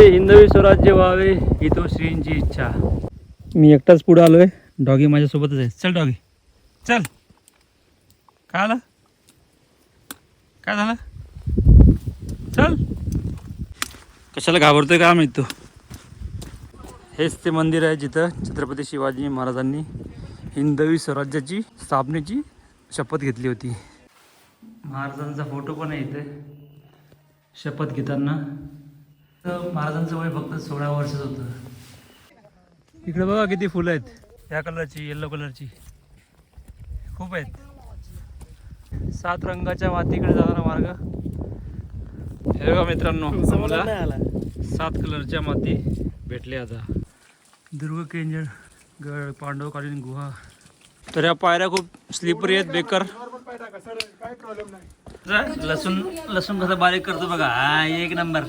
हे हिंदवी स्वराज्य व्हावे ही तो श्रींची इच्छा. मी एकटाच पुढे आलोय. डॉगी माझ्यासोबतच आहे. चल डॉगी चल. काय आलं? काय झालं? चल. कशाला घाबरतोय का माहीत तू हेच ते मंदिर आहे जिथं छत्रपती शिवाजी महाराजांनी हिंदवी स्वराज्याची स्थापनेची शपथ घेतली होती. महाराजांचा फोटो पण आहे इथे. शपथ घेताना. महाराजांचं वय फक्त सोळा वर्षाचं होतं. इकडे बघा किती फुलं आहेत. या कलरची येल्लो कलरची. खूप आहेत. सात रंगाच्या मातीकडे जाणारा मार्ग. हे बघा मित्रांनो आम्हाला सात कलरच्या माती भेटले आता. दुर्ग केंजळ गड पांडवकालीन गुहा. तर या पायऱ्या खूप स्लिपरी आहेत बेकार. जा, लसूण लसूण कसं बारीक करतो बघा. हा एक नंबर.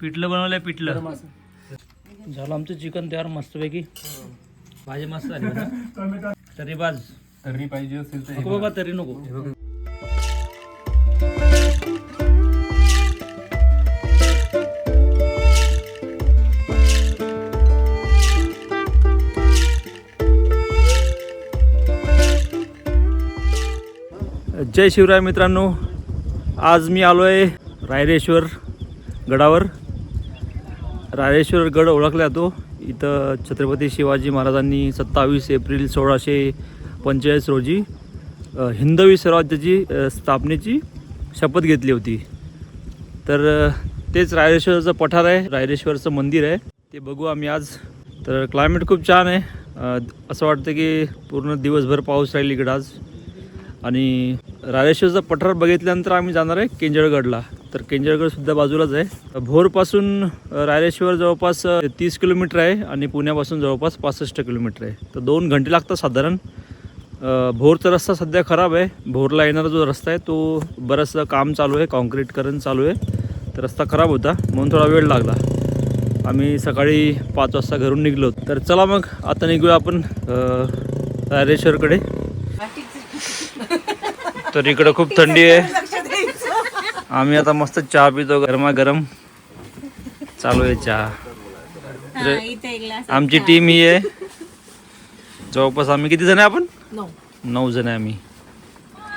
पिठलं बनवलंय पिठलं झालं आमचं चिकन तयार मस्तपैकी. भाजी मस्त झाली. तरी बाज तर्री पाहिजे असेल तर नको बाबा तरी नको. जय शिवराय मित्रांनो. आज मी आलो आहे रायरेश्वर. गडावर. राजेश्वर गड ओळखला जातो. इथं छत्रपती शिवाजी महाराजांनी सत्तावीस एप्रिल सोळाशे पंचेचाळीस रोजी हिंदवी स्वराज्याची स्थापनेची शपथ घेतली होती. तर तेच रायरेश्वरचं पठार आहे. रायरेश्वरचं मंदिर आहे. ते बघू आम्ही आज. तर क्लायमेट खूप छान आहे. असं वाटतं की पूर्ण दिवसभर पाऊस राहील इकडं आज. आणि रायरेश्वरचं पठार बघितल्यानंतर आम्ही जाणार आहे केंजळगडला. तर केंजळगडसुद्धा बाजूलाच आहे. भोरपासून रायरेश्वर जवळपास तीस किलोमीटर आहे आणि पुण्यापासून जवळपास पासष्ट किलोमीटर आहे. तर दोन घंटे लागतात साधारण. भोरचा रस्ता सध्या खराब आहे. भोरला येणारा जो रस्ता आहे तो बरंचसं काम चालू आहे कॉन्क्रीटकरण चालू आहे. तर रस्ता खराब होता म्हणून थोडा वेळ लागला. आम्ही सकाळी पाच वाजता घरून निघलो तर चला मग आता निघूया आपण रायरेश्वरकडे. तर इकडं खूप थंडी आहे. आम्ही आता मस्त चहा पितो गरमागरम. चालू आहे चहा. आमची टीम ही आहे. जवळपास आम्ही. किती जण आहे आपण? नऊ. जण आहे आम्ही.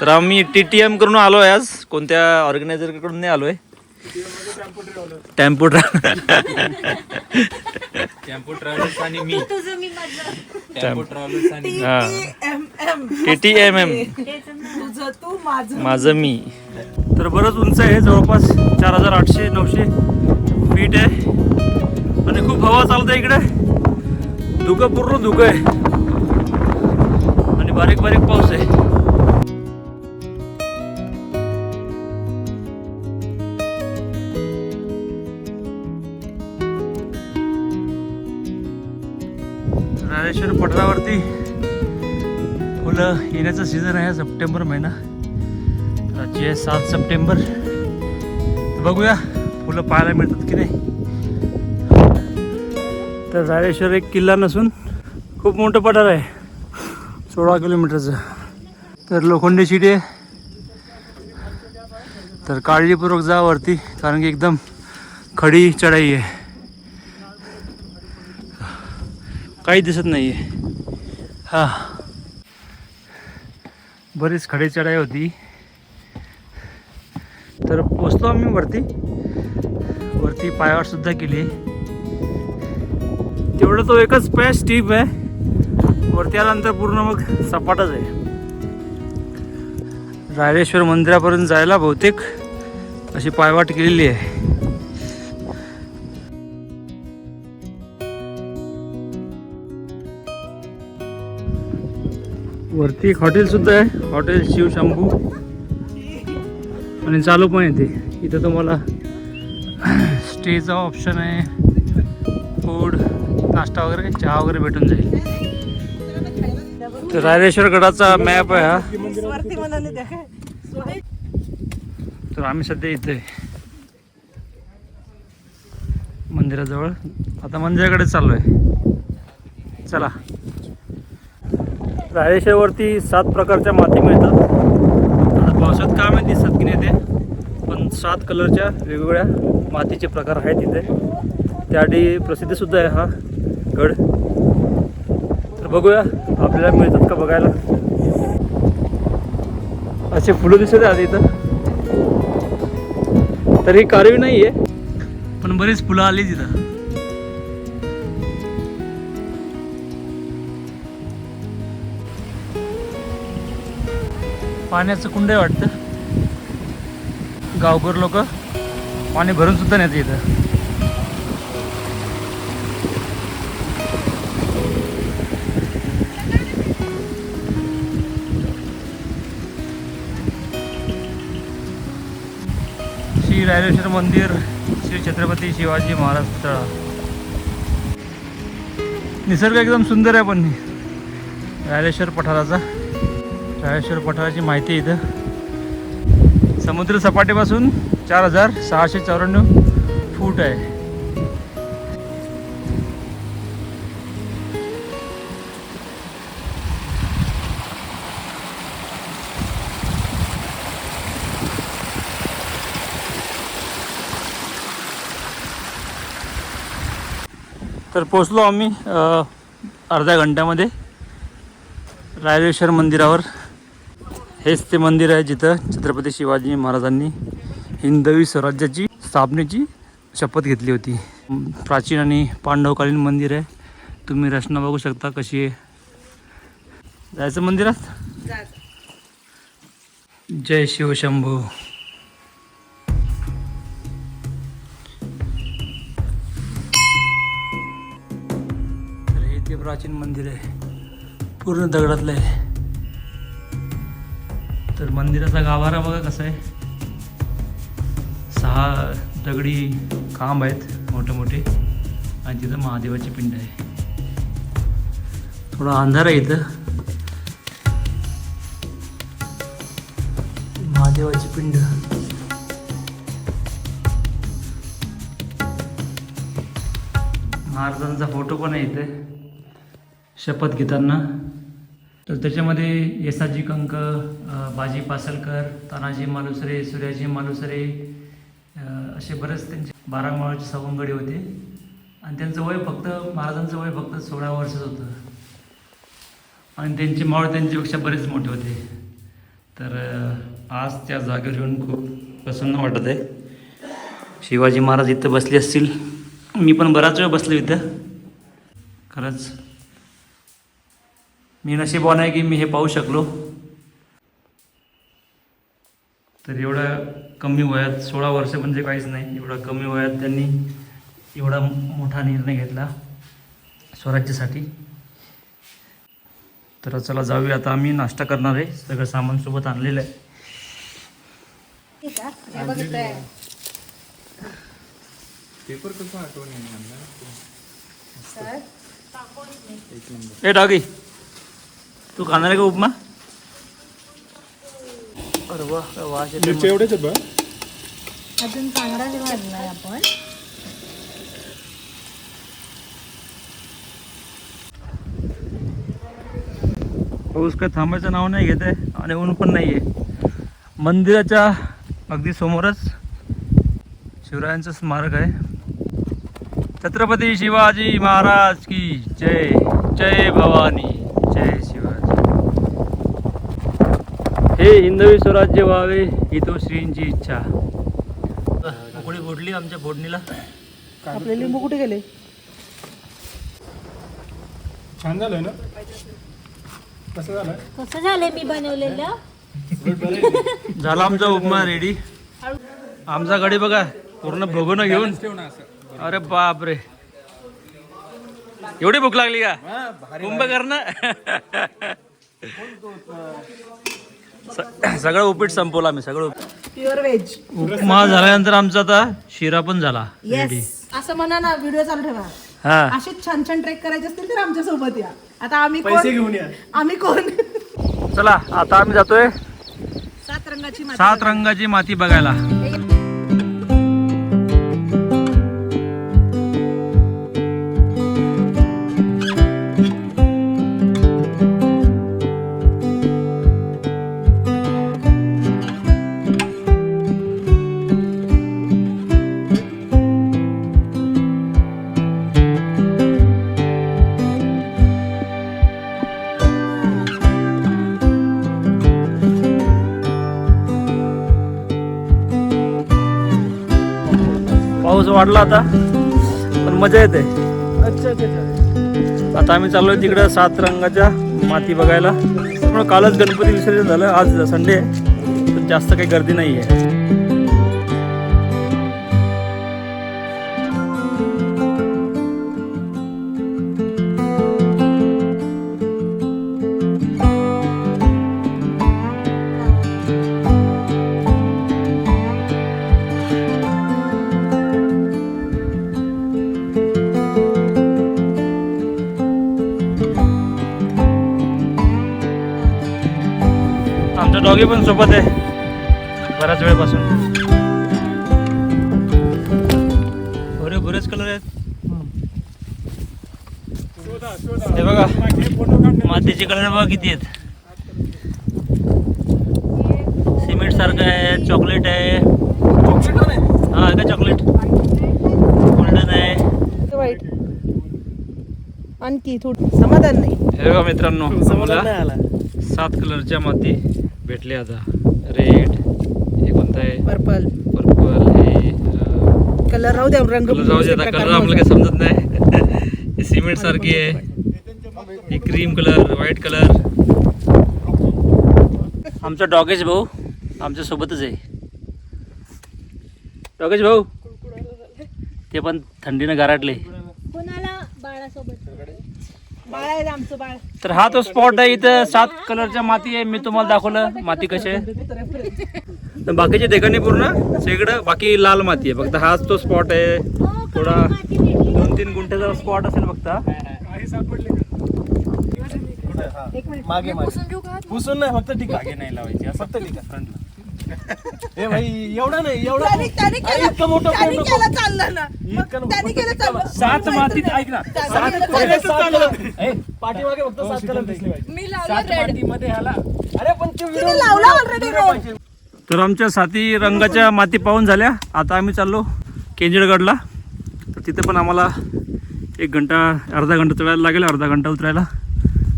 तर आम्ही टी टी एम करून आलो आहे आज. कोणत्या ऑर्गनायझरकडून नाही आलो आहे टेम्पो टेम्पो ट्रॅव्हल्स आणि मी. तुझं मी माझं. टेम्पो ट्रॅव्हल्स आणि हा. M M T T M M तुझं तू माझं माझं मी. तर बरंच उंच आहे जवळपास चार हजार आठशे नऊशे फीट आहे. आणि खूप हवा चालते इकडे. धुकं पूर्ण धुकं आहे. आणि बारीक बारीक पाऊस आहे. येण्याचा सीझन आहे सप्टेंबर महिना. आजची आहे सात सप्टेंबर. बघूया फुलं पाहायला मिळतात की नाही. तर झाडेश्वर एक किल्ला नसून खूप मोठं पठार आहे. सोळा किलोमीटरचं. तर लोखंडी शिडी आहे. तर काळजीपूर्वक जा वरती कारण की एकदम खडी चढाई आहे. काही दिसत नाही आहे हां. बरीच खडे चढाई होती. तर पोचतो आम्ही वरती. वरती पायावर सुद्धा केली. तेवढं तो एकच पॅच स्टीप आहे. वरती आल्यानंतर पूर्ण मग सपाटच आहे. रायरेश्वर मंदिरापर्यंत जायला बहुतेक अशी पायवाट केलेली आहे. वरती एक हॉटेल सुद्धा आहे. हॉटेल शिव शंभू. आणि चालू पण येते इथं तुम्हाला स्टेचा ऑप्शन आहे. फूड नाश्ता वगैरे चहा वगैरे भेटून जाईल. तर रायरेश्वर गडाचा मॅप आहे हा. तर आम्ही सध्या इथे मंदिराजवळ. आता मंदिराकडे चाललो आहे चला. रायरेश्वरवरती सात प्रकारच्या माती मिळतात. आता पावसात काय माहिती दिसत की नाही ते पण सात कलरच्या वेगवेगळ्या मातीचे प्रकार आहेत इथे. त्यासाठी प्रसिद्धसुद्धा आहे हा गड. तर बघूया आपल्याला मिळतात का बघायला? असे फुलं दिसत आहेत इथं. तर ही कारवी नाही आहे पण बरीच फुलं आली तिथं. पाण्याचं कुंड आहे वाटतं. गावकर लोक पाणी भरून सुद्धा नेते इथं. श्री रायरेश्वर मंदिर श्री छत्रपती शिवाजी महाराज पुतळा. निसर्ग एकदम सुंदर आहे पण. रायरेश्वर पठाराचा. शाळेश्वर पठाराची माहिती इथं. समुद्र सपाटीपासून चार हजार सहाशे चौऱ्याण्णव फूट आहे. तर पोचलो आम्ही अर्ध्या घंट्यामध्ये रायरेश्वर मंदिरावर. हेच ते मंदिर आहे जिथं छत्रपती शिवाजी महाराजांनी हिंदवी स्वराज्याची स्थापनेची शपथ घेतली होती. प्राचीन आणि पांडवकालीन मंदिर आहे. तुम्ही रचना बघू शकता कशी आहे. जायचं मंदिरात? जय शिवशंभू हे ते प्राचीन मंदिर आहे. पूर्ण दगडातलं आहे. तर मंदिराचा गाभारा बघा कसा आहे. सहा दगडी खांब आहेत मोठे मोठे आणि तिथं महादेवाची पिंड आहे. थोडा अंधार आहे इथं. महादेवाची पिंड. महाराजांचा फोटो पण आहे इथे. शपथ घेताना. तर त्याच्यामध्ये येसाजी कंक बाजी पासलकर तानाजी मालुसरे सूर्याजी मालुसरे असे बरेच त्यांचे बारा माळाचे सवंगडी होते. आणि त्यांचं वय फक्त महाराजांचं वय फक्त सोळा वर्षच होतं. आणि त्यांचे मावळ त्यांच्यापेक्षा बरेच मोठे होते. तर आज त्या जागेवर येऊन खूप प्रसन्न वाटत आहे. शिवाजी महाराज इथं बसले असतील. मी पण बराच वेळ बसलो इथं. खरंच मी नशीबवान आहे की मी हे पाहू शकलो. तर एवढ्या कमी वयात सोळा वर्ष म्हणजे काहीच नाही. एवढ्या कमी वयात त्यांनी एवढा मोठा निर्णय घेतला स्वराज्यासाठी. तर चला जाऊया. आता आम्ही नाश्ता करणार आहे. सगळं सामान सोबत आणलेलं आहे. पेपर कसं आठवण येणार ए डॉगी. तू खाणार आहे का उपमा? अरे वा काय वास येतोय मस्त. एवढेच बघ अजून आपण. पाऊस काय थांबायचं नाव नाही घेत आहे आणि ऊन पण नाही आहे मंदिराच्या अगदी समोरच शिवरायांचं स्मारक आहे. छत्रपती शिवाजी महाराज की जय जय भवानी जय शिवाजी हे हिंदवी स्वराज्य व्हावे ही तो श्रींची इच्छा. उकडी फोडली आमच्या फोडणीला. आपले लिंबू कुठे गेले? छान झालंय ना? कसं झालंय? कसं झालंय मी बनवलेलं? झाला आमचा उपमा रेडी. आमचा गाडी बघा पूर्ण भोगून घेऊन. अरे बाप रे एवढी भूक लागली का? कुंभकर्ण स- सगळं उपीट संपवलं आम्ही सगळं उपीट. Pure veg. उपमा झाल्यानंतर आमचा आता शिरा पण झाला रेडी येस असं म्हणा ना व्हिडिओ चालू ठेवा. हा. असेच छान छान ट्रेक करायचे असतील तर आमच्यासोबत या. आता आम्ही पैसे घेऊन या. आम्ही कोण? चला आता आम्ही जातोय. सात रंगाची माती. सात रंगाची माती बघायला. पाऊस वाढला आता पण मजा येते. अच्छा अच्छा अच्छा. आता आम्ही चाललोय तिकडं सात रंगाच्या माती बघायला. त्यामुळे कालच गणपती विसर्जन झालं आज संडे आहे. पण जास्त काही गर्दी नाही आहे आमच्या डॉगी पण सोबत आहे. बऱ्याच वेळपासून. बरे बरेच कलर आहेत. हे बघा मातीचे कलर बघा किती आहेत. सिमेंट सारखं आहे चॉकलेट आहे. हा का चॉकलेट गोल्डन आहे. आणखी थोड समाधान नाही. हे बघा मित्रांनो आम्हाला सात कलरच्या माती. भेटल्या आता. रेड हे कोणतं आहे पर्पल पर्पल हे कलर राहू द्या रंग कलर जाऊ दे आता. कलर आपल्याला काही समजत नाही. हे सिमेंट सारखी आहे. हे क्रीम कलर व्हाईट कलर आमचा डॉगेश भाऊ आमच्या सोबतच आहे. डॉगेश भाऊ ते पण थंडीनं गारटले. बाळ आहे आमचं बाळ. तर हा तो स्पॉट आहे इथं. सात कलरच्या माती आहे. मी तुम्हाला दाखवलं. माती कशी आहे? तर बाकीचे ठिकाणी पूर्ण. सगळीकडं बाकी लाल माती आहे. फक्त हाच तो स्पॉट आहे. थोडा दोन तीन गुंठ्याचा स्पॉट असेल फक्त. हा. मागे मागे. पुसून नाही फक्त टीका मागे नाही लावायची. फक्त टीका फ्रंटला ए भाई एवढा नाही एवढा त्याने केलं इतकं मोठं त्याने नको. केलं चाललं ना. मग इतकं नको. त्याने केलं चाललं. सात मातीत ऐक ना. त्याने सात केलं. सात ए, पाठीमागे फक्त सात कलर दिसले पाहिजे मी सात लावलं रेड मातीमध्ये ह्याला अरे पण ते video- लावला video पाहिजे. तर आमच्या साती रंगाच्या माती पाहून झाल्या. आता आम्ही चाललो केंजळगडला तर तिथे पण आम्हाला एक घंटा अर्धा घंटा चढायला लागेल अर्धा घंटा उतरायला.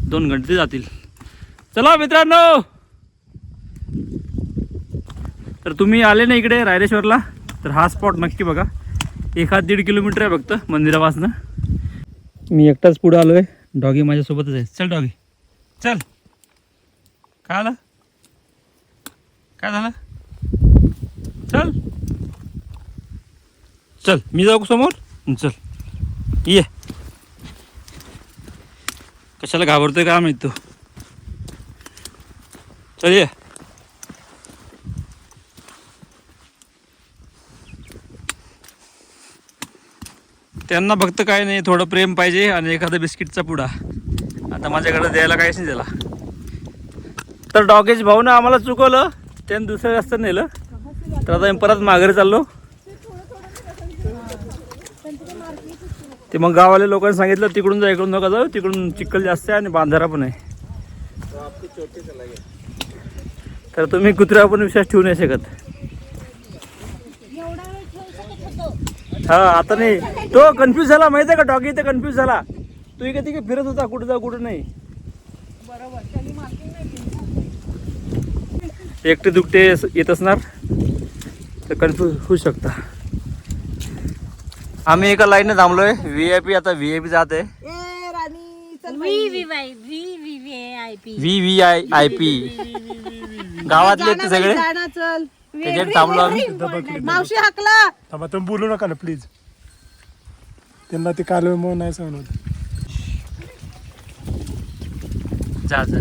दोन घंटे जातील. चला मित्रांनो! तर तुम्ही आले ना इकडे रायरेश्वरला? तर हा स्पॉट नक्की बघा. एखाद दीड किलोमीटर आहे फक्त मंदिरापासनं. मी एकटाच पुढं आलो आहे डॉगी माझ्यासोबतच आहे. चल डॉगी चल. काय आलं? काय झालं? चल. चल मी जाऊ समोर? चल. ये. कशाला घाबरतोय का माहीत तू चल ये. त्यांना फक्त काय नाही थोडं प्रेम पाहिजे आणि एखादा बिस्किटचा पुडा. आता माझ्याकडे द्यायला काहीच नाही त्याला. तर डॉगेज भाऊनं आम्हाला चुकवलं त्यानं दुसऱ्या रस्त्यात नेलं. तर आता मी परत माघारी चाललो. ते मग गावाले लोकांनी सांगितलं तिकडून जा इकडून नका जाऊ तिकडून चिखल जास्त आहे आणि बांधारा पण आहे. तर तुम्ही कुत्र्यावर पण विश्वास ठेवू नाही शकत एवढा वेळ ठेवू शकत होतो हा आता नाही. तो कन्फ्यूज झाला माहिती आहे का? डॉगी इथे कन्फ्यूज झाला. तू इकडे तिकडे फिरत होता कुठं जा कुठं नाही. एकटे दुकटे येत असणार तर कन्फ्यूज होऊ शकता. आम्ही एका लाईनने थांबलोय. व्ही आय पी आता व्ही आय पी जात आहे. V V I P V V I I P गावातले सगळे? त्याच्यात थांबलो आम्ही. मावशी हाकला. थांबा तुम्ही बोलू नका ना प्लीज त्यांना ते कालव्यामुळे नाही सहन होत. जा जा.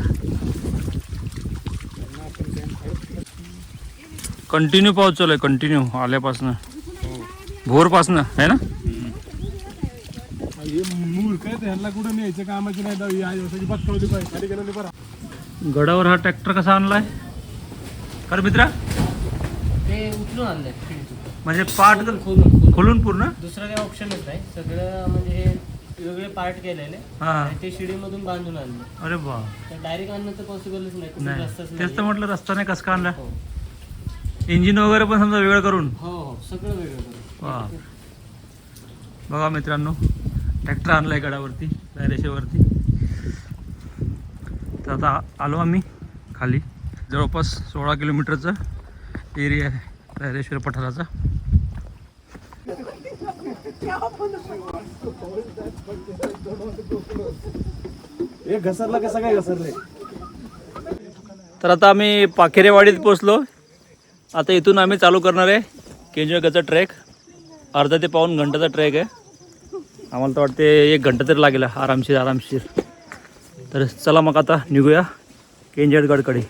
कंटिन्यू पाऊस चालू आहे कंटिन्यू आल्यापासनं. भोरपासनं आहे ना? हे मूळ काय ते ह्यांना कुठं न्यायचं कामाची नाही? आई असं पाहिजे. खाली गेलं नाही बरं. गडावर हा ट्रॅक्टर कसा आणलाय? कर मित्रा. ते उचलून आणलंय म्हणजे पार्ट खोलून खोलून पूर्ण? दुसरं काही ऑप्शनच नाही. सगळं म्हणजे हे वेगळे पार्ट केलेले. हा. ते शिडीमधून बांधून आणले. अरे तर डायरेक्ट आणणं तर पॉसिबलच नाही. तेच तर म्हटलं रस्ता नाही कसं आणला? हो. इंजिन वगैरे पण समजा वेगळं करून. हो हो. सगळं वेगळं करून. वा. बघा मित्रांनो ट्रॅक्टर आणलाय गडावरती दायरेश्वरवरती तर आता आलो आम्ही खाली. जवळपास सोळा किलोमीटरचा. एरिया आहे दायरेश्वर पठाराचा. घसरला कसं काय घसरले? तर आता आम्ही पाखेरेवाडीत पोचलो आता इथून आम्ही चालू करणार आहे केंजळगाचा ट्रेक. अर्धा ते पाऊन घंटाचा ट्रेक आहे. आम्हाला तर वाटते एक घंटा तरी लागेल आरामशीर आरामशीर. तर चला मग आता निघूया केंजळगडकडे.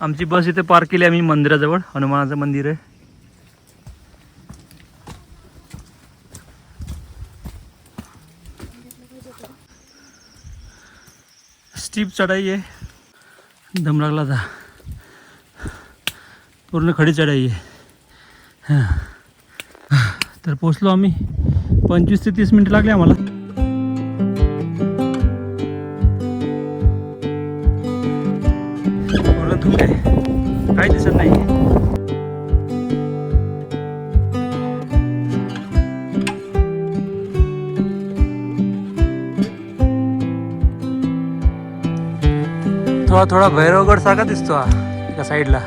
आमची बस इथे पार्क केली आम्ही मंदिराजवळ. हनुमानाचं मंदिर आहे. स्टीप चढाई आहे. दम लागला पूर्ण खडी चढाई आहे. हां. तर पोचलो आम्ही. पंचवीस ते तीस मिनटं लागले आम्हाला. पूर्ण आहे. काही दिसत नाही थोडा थोडा भैरवगड सारखा दिसतो हा एका साईडला.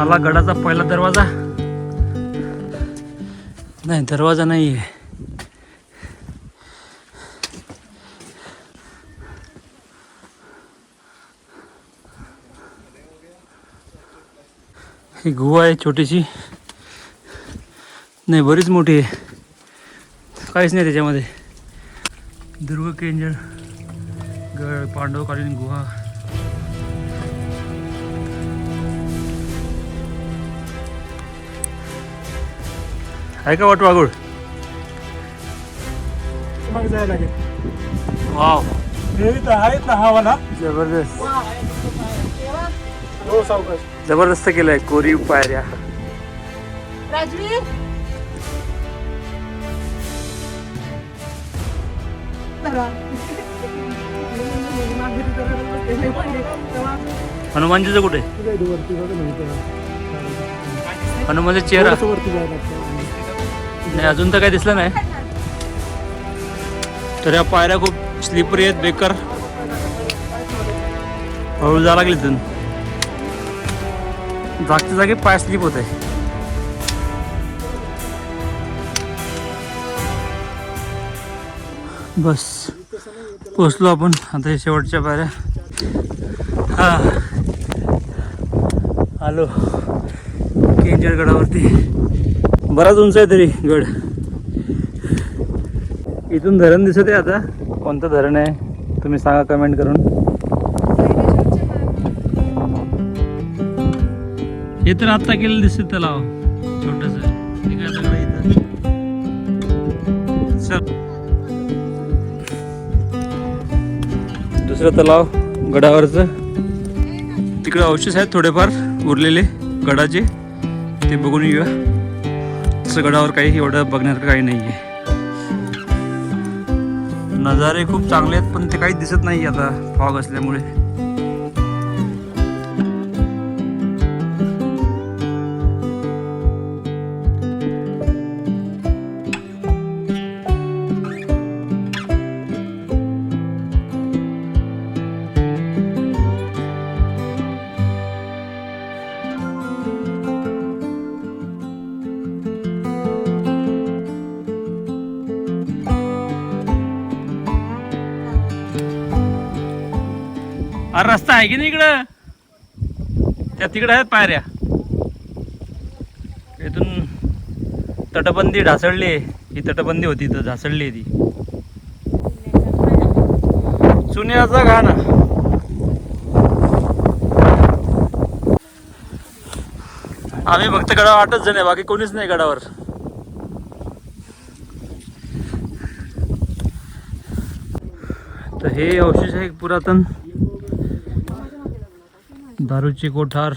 आला गडाचा पहिला दरवाजा. नाही दरवाजा नाही आहे ही गुहा आहे छोटीशी. नाही बरीच मोठी आहे. काहीच नाही त्याच्यामध्ये. दुर्ग केंजळ गड पांडवकालीन गुहा. आहे का वाटवागुळ मग जायला लागेल. वाव. इथं आहेत ना वाला जबरदस्त. हो सावकाश. जबरदस्त केलंय कोरीव पायऱ्या. राजवीर हनुमानजीचं कुठे? वरती बघा ना इथं. हनुमानचा चेहरा. थोडंसं वरती जायला लागतं. नाही अजून तर काही दिसलं नाही. तर या पायऱ्या खूप स्लिपरी आहेत बेकार. हळू जा लागली इथून. जागच्या जागी पाय स्लिप होत आहे बस. पोचलो आपण आता हे शेवटच्या पायऱ्या. हा. आलो. केंजरगडावरती बराच उंच आहे तरी गड. इथून धरण दिसत आहे आता. कोणतं धरण आहे? तुम्ही सांगा कमेंट करून. हे तर आत्ता केलेलं दिसत तलाव. छोटस. चल. दुसरं तलाव गडावरचं. तिकडे अवशेष आहेत थोडेफार उरलेले गडाचे. ते बघून येऊया. गडावर काही एवढं बघण्यासारखं काही नाही आहे नजारे खूप चांगले आहेत पण ते काही दिसत नाही आता फॉग असल्यामुळे. आहे की नाही इकडं? त्या तिकडं आहेत पायऱ्या. इथून तटबंदी ढासळली. आहे ही तटबंदी होती तर ढासळली आहे ती. चुन्याचा घाणा. आम्ही फक्त गडावर आठच जण आहे बाकी कोणीच नाही गडावर. तर हे अवशेष आहे पुरातन. दारूची कोठार.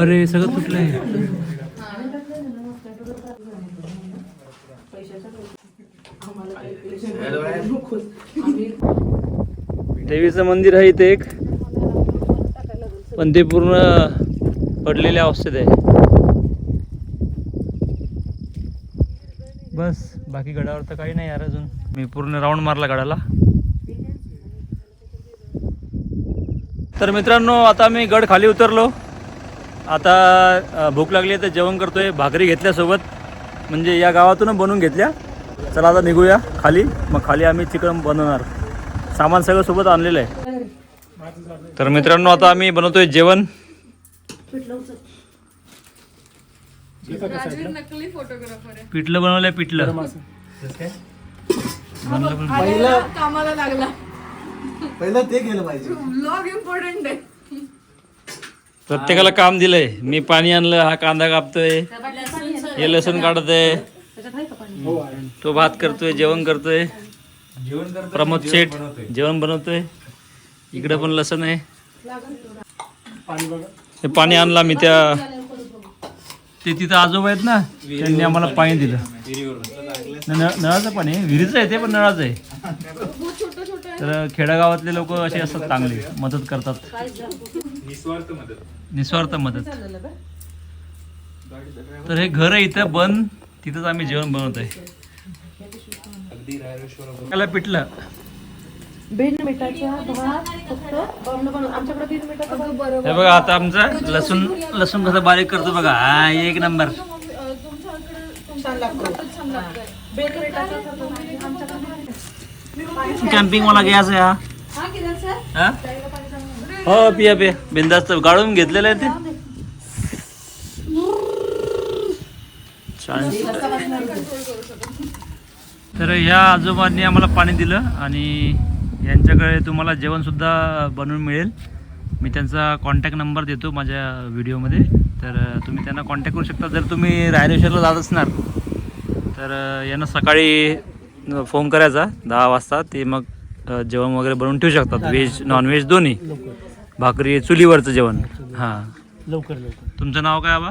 अरे सगळं तुटलंय. देवीचं मंदिर आहे इथे एक. पण ते पूर्ण पडलेल्या अवस्थेत आहे. बस बाकी गडावर तर काही नाही यार अजून. मी पूर्ण राऊंड मारला गडाला. तर मित्रांनो आता मी गड खाली उतरलो. आता भूक लागली आहे तर जेवण करतोय भाकरी घेतल्या सोबत म्हणजे या गावातून बनवून घेतल्या. चला आता निघूया खाली. मग खाली आम्ही चिकन बनवणार. सामान सगळं सोबत आणलेलं आहे. तर मित्रांनो आता आम्ही बनवतोय जेवण. पिठलं बनवलंय पिठलं. कामाला लागला. पहिलं ते केलं पाहिजे. ब्लॉग इम्पॉर्टंट आहे. प्रत्येकाला काम दिलंय. मी पाणी आणलं हा कांदा कापतोय. हे लसूण काढतोय. तो भात करतोय जेवण करतोय. प्रमोद शेठ जेवण बनवतोय. इकडे पण लसूण आहे. पाणी बघा. हे पाणी आणला मी त्या ते तिथं आजोबा आहेत ना त्यांनी आम्हाला पाणी दिलं. नळाचं पाणी विहिरीचं आहे ते पण नळाचं आहे. तर खेडेगावातले लोक असे असतात चांगले मदत करतात. निस्वार्थ मदत. तर हे घर आहे इथं बंद तिथंच आम्ही जेवण बनवतोय त्याला पिटलं बिन मिठाच्या भात फक्त बनवलं बनवलं. आमच्याकडे बिन मिठाचा भात बरोबर हे बघा आता आमचा लसूण लसूण कसं बारीक करतो बघा. हा एक नंबर. छान लागतो. बिन मिठाचा भात आमच्याकडे कॅम्पिंग वाला गॅस आहे हा. हा हा? पिया पिया. बिंदास्त गाळून घेतलेलं आहे ते. तर ह्या आजोबांनी आम्हाला पाणी दिलं आणि यांच्याकडे तुम्हाला जेवण सुद्धा बनवून मिळेल. मी त्यांचा कॉन्टॅक्ट नंबर देतो माझ्या व्हिडिओमध्ये तर तुम्ही त्यांना कॉन्टॅक्ट करू शकता. जर तुम्ही रायरेश्वरला जात असणार तर यांना सकाळी फोन करायचा दहा वाजता ते मग जेवण वगैरे बनवून ठेवू शकतात. व्हेज नॉनव्हेज दोन्ही. भाकरी चुलीवरचं जेवण. हां लवकर लवकर. तुमचं नाव काय आबा?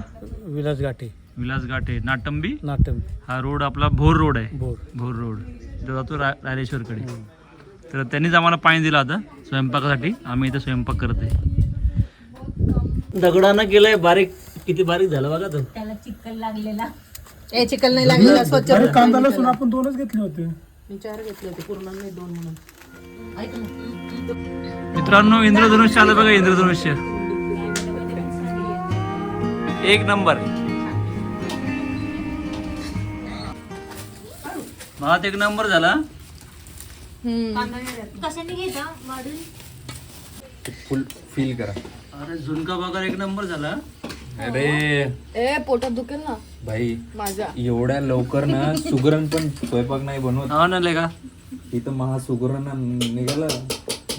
विलास गाठे विलास घाटे. नाटंबी? नाटम हा रोड आपला भोर रोड आहे. बोर भोर रोड. जो जातो रा रायरेश्वरकडे. तर त्यांनीच आम्हाला पाणी दिलं आता स्वयंपाकासाठी. आम्ही इथं स्वयंपाक करत आहे. दगडानं केलंय बारीक. किती बारीक झालं बघा तो. त्याला चिकन लागलेला. ए चिकन नाही लागलेला स्वच्छ अरे कांदा लसूण आपण दोनच घेतले होते. मी चार घेतले होते पूर्ण नाही दोन म्हणून. ऐक ना. मित्रांनो इंद्रधनुष्य आलं बघा इंद्रधनुष्य. एक नंबर. भात एक नंबर झाला. कशाने घेता? वाढून? फुल फील करा. अरे झुणका भाकर एक नंबर झाला. अरे. ए पोटात दुखेल ना. भाई माझ्या. एवढ्या लवकर ना सुगरण पण स्वयंपाक नाही बनवत. हा ना का? इथं महासुगरण निघालं.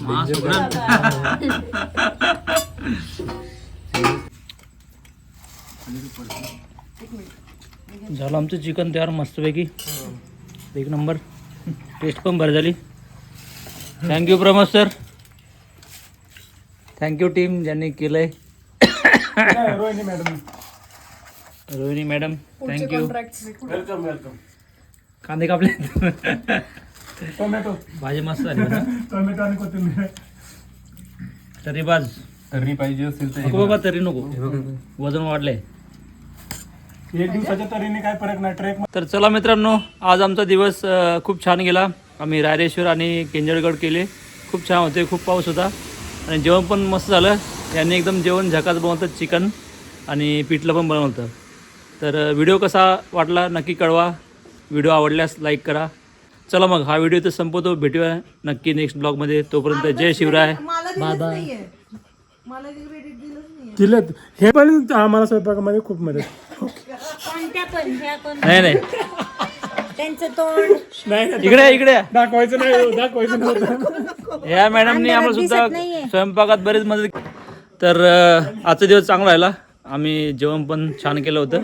झालं. आमचं चिकन तयार मस्तपैकी. एक नंबर. टेस्ट पण बरी झाली. Thank you Pramod sir thank you team ज्यांनी केलंय. Rohini madam? Rohini madam thank you welcome welcome कांदे कापले. टोमॅटो भाजी मस्त झाली टोमॅटो आणि कोथिंबीर. तरी बाज तर्री पाहिजे असेल तर नको बाबा तरी नको. वजन वाढलंय. एक दिवसाच्या तरीने काय फरक नाही ट्रेक तर चला मित्रांनो आज आमचा दिवस अ, खूप छान गेला. आम्ही रायरेश्वर आणि केंजळगड केले. खूप छान होते खूप पाऊस होता. आणि जेवण पण मस्त झालं. यांनी एकदम जेवण झकास बनवतं चिकन आणि पिठलं पण बनवतं. तर व्हिडिओ कसा वाटला नक्की कळवा. व्हिडिओ आवडल्यास लाईक करा. चला मग हा व्हिडिओ तर संपवतो. भेटूया नक्की नेक्स्ट ब्लॉगमध्ये. तोपर्यंत जय शिवराय. दिलेत हे पण आम्हाला स्वयंपाकामध्ये खूप मदत. कोणत्या पण ह्या कोण नाही नाही. त्यांचं तोंड. नाही नाही, इकडे या, इकडे. दाखवायचं नाही दाखवायचं नव्हतं या मॅडमनी आम्हाला सुद्धा स्वयंपाकात बरीच मदत केली. तर आजचा दिवस चांगला राहिला. आम्ही जेवण पण छान केलं होतं.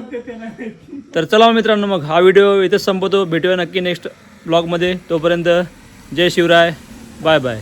तर चला हो मित्रांनो मग हा व्हिडिओ इथेच संपवतो. भेटूया नक्की नेक्स्ट ब्लॉगमध्ये तोपर्यंत जय शिवराय. Bye bye.